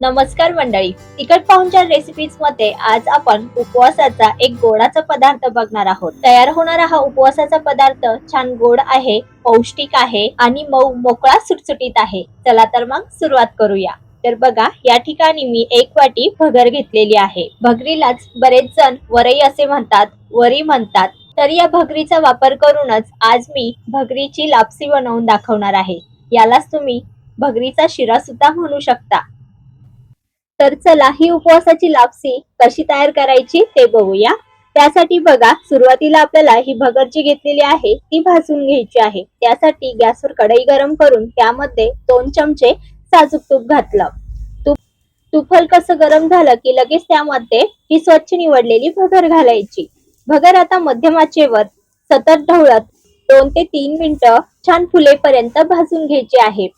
नमस्कार मंडळी. तिखट पाहुणच्या रेसिपीजमध्ये आज आपण उपवासाचा एक गोडाचा पदार्थ बघणार आहोत. तयार होणारा हा उपवासाचा पदार्थ छान गोड आहे पौष्टिक आहे आणि मऊ मोकळा सुटसुटीत आहे. चला तर मग सुरुवात करूया. तर बघा या ठिकाणी मी एक वाटी भगर घेतलेली आहे. भगरीलाच बरेच जण वरई असे म्हणतात वरी म्हणतात. तर या भगरीचा वापर करूनच आज मी भगरीची लापसी बनवून दाखवणार आहे. यालाच तुम्ही भगरीचा शिरा सुद्धा म्हणू शकता. तर चला ही उपवासाची लापसी कशी तयार करायची ते बघूया. त्यासाठी बघा सुरुवातीला आपल्याला ही भगर जी घेतलेली आहे ती भाजून घ्यायची आहे. त्यासाठी गॅसवर कढई गरम करून त्यामध्ये दोन चमचे साजूक तूप घातलं. तूप तूप हलकसं गरम झालं की लगेच त्यामध्ये ही स्वच्छ निवडलेली भगर घालायची. भगर आता मध्यमाचेवर सतत ढवळत दोन ते तीन मिनिटं छान फुलेपर्यंत भाजून घ्यायची आहे.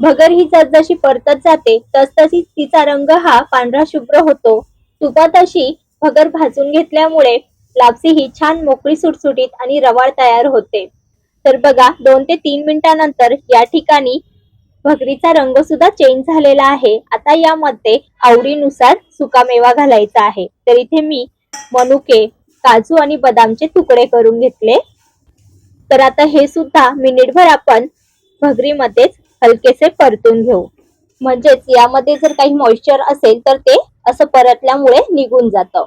भगर ही जसजशी परतत जाते तसतशी तिचा रंग हा पांढरा शुभ्र होतो. तुपात अशी भगर भाजून घेतल्यामुळे लापसी ही छान मोकळी सुटसुटीत आणि रवाळ तयार होते. तर बघा दोन ते तीन मिनिटानंतर या ठिकाणी भगरीचा रंग सुद्धा चेंज झालेला आहे. आता यामध्ये आवडीनुसार सुकामेवा घालायचा आहे. तर इथे मी मनुके काजू आणि बदामचे तुकडे करून घेतले. तर आता हे सुद्धा मिनिटभर आपण भगरीमध्येच हलकेसे परतून घेऊ. म्हणजेच यामध्ये जर काही मॉइश्चर असेल तर ते असं परतल्यामुळे निघून जातं.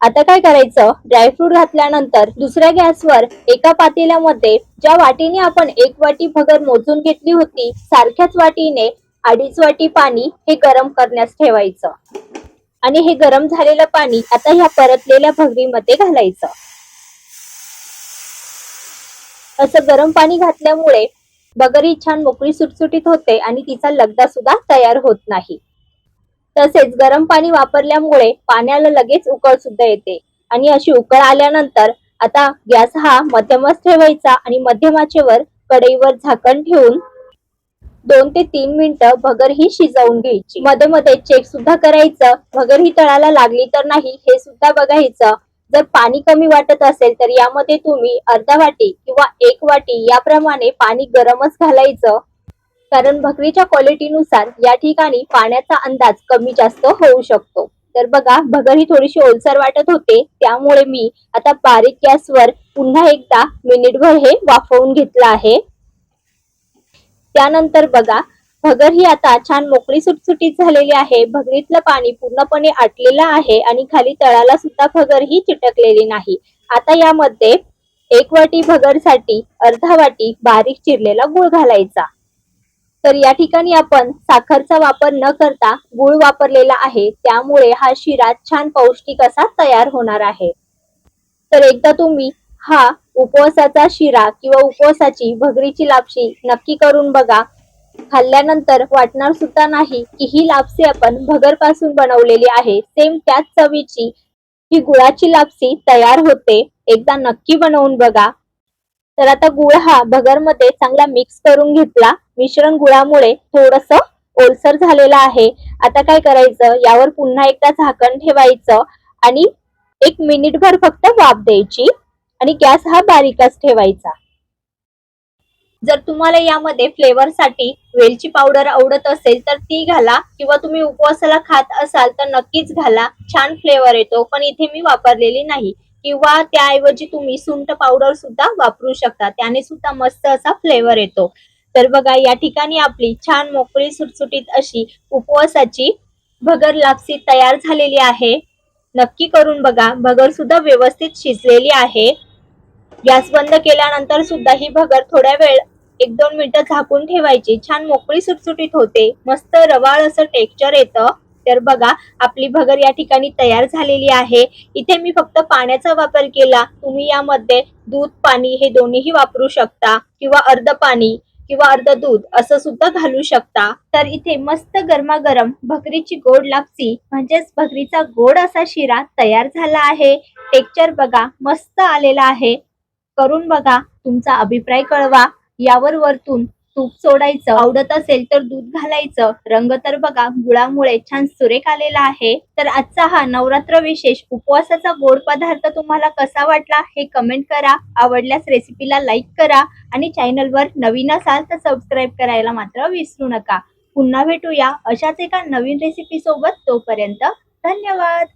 आता काय करायचं? ड्रायफ्रूट घातल्यानंतर दुसऱ्या गॅसवर एका पातेल्यामध्ये ज्या वाटीने आपण एक वाटी भगर मोजून घेतली होती सारख्याच वाटीने अडीच वाटी पाणी हे गरम करण्यास ठेवायचं. आणि हे गरम झालेलं पाणी आता ह्या परतलेल्या भगरीमध्ये घालायचं. असं गरम पाणी घातल्यामुळे बगरी छान मोकळी सुटसुटीत होते आणि तिचा लगदा सुद्धा तयार होत नाही. तसेच गरम पाणी वापरल्यामुळे पाण्याला लगेच उकळ सुद्धा येते. आणि अशी उकळ आल्यानंतर आता गॅस हा मध्यमच ठेवायचा आणि मध्यमाचेवर कढईवर झाकण ठेवून दोन ते तीन मिनिटं भगर ही शिजवून घ्यायची. मध्ये मध्ये चेक सुद्धा करायचं. भगर ही तळाला लागली तर नाही हे सुद्धा बघायचं. जर पाणी कमी वाटत असेल तर यामध्ये तुम्ही अर्धा वाटी किंवा एक वाटी याप्रमाणे पाणी गरमच घालायचं. कारण भगरीच्या क्वालिटीनुसार या ठिकाणी पाण्याचा अंदाज कमी जास्त होऊ शकतो. तर बघा भगर ही थोडीशी ओलसर वाटत होते त्यामुळे मी आता बारीक गॅसवर पुन्हा एकदा मिनिटभर हे वाफवून घेतलं आहे. त्यानंतर बघा भगर ही आता छान मोकळी सुटसुटीत झालेली आहे. भगरीतलं पाणी पूर्णपणे आटलेलं आहे आणि खाली तळाला सुद्धा भगर ही चिटकलेली नाही. आता यामध्ये एक वाटी भगरसाठी अर्धा वाटी बारीक चिरलेला गुळ घालायचा. तर या ठिकाणी आपण साखरचा वापर न करता गुळ वापरलेला आहे. त्यामुळे हा शिरा छान पौष्टिक असा तयार होणार आहे. तर एकदा तुम्ही हा उपवासाचा शिरा किंवा उपवासाची भगरीची लापशी नक्की करून बघा. खाल्ल्यानंतर वाटणार सुद्धा नाही की ही लापसी आपण भगरपासून बनवलेली आहे. सेम त्याच चवीची ही गुळाची लापसी तयार होते. एकदा नक्की बनवून बघा. तर आता गुळ हा भगरमध्ये चांगला मिक्स करून घेतला. मिश्रण गुळामुळे थोडस ओलसर झालेलं आहे. आता काय करायचं? यावर पुन्हा एकदा झाकण ठेवायचं आणि एक मिनिटभर फक्त वाफ द्यायची आणि गॅस हा बारीकच ठेवायचा. जर तुम्हाला यामध्ये फ्लेवर साठी वेलची पावडर आवडत असेल तर ती घाला. किंवा तुम्ही उपवासाला खात असाल तर नक्कीच घाला. छान फ्लेवर येतो पण इथे मी वापरलेली नाही. किंवा त्याऐवजी तुम्ही सुंठ पावडर सुद्धा वापरू शकता. त्याने सुद्धा मस्त असा फ्लेवर येतो. तर बघा या ठिकाणी आपली छान मोकळी सुटसुटीत अशी उपवासाची भगर लापसी तयार झालेली आहे. नक्की करून बघा. भगर सुद्धा व्यवस्थित शिजलेली आहे. गॅस बंद केल्यानंतर सुद्धा ही भगर थोड्या वेळ एक दोन मिनिटं झाकून ठेवायची. छान मोकळी सुटसुटीत होते. मस्त रवाळ असं टेक्स्चर येतं. तर बघा आपली भगर या ठिकाणी तयार झालेली आहे. इथे मी फक्त पाण्याचा वापर केला. तुम्ही यामध्ये दूध पाणी हे दोन्हीही वापरू शकता. किंवा अर्ध पाणी किंवा अर्ध दूध असं सुद्धा घालू शकता. तर इथे मस्त गरमागरम भकरीची गोड लापसी म्हणजेच भकरीचा गोड असा शिरा तयार झाला आहे. टेक्चर बघा मस्त आलेला आहे. करून बघा तुमचा अभिप्राय कळवा. यावर वरतून तूप सोडायचं. आवडत असेल तर दूध घालायचं. रंग तर बघा गुळामुळे छान सुरेख आलेला आहे. तर आजचा हा नवरात्र विशेष उपवासाचा गोड पदार्थ तुम्हाला कसा वाटला हे कमेंट करा. आवडल्यास रेसिपीला लाईक करा आणि चॅनलवर नवीन असाल तर सबस्क्राईब करायला मात्र विसरू नका. पुन्हा भेटूया अशाच एका नवीन रेसिपी सोबत. तोपर्यंत धन्यवाद!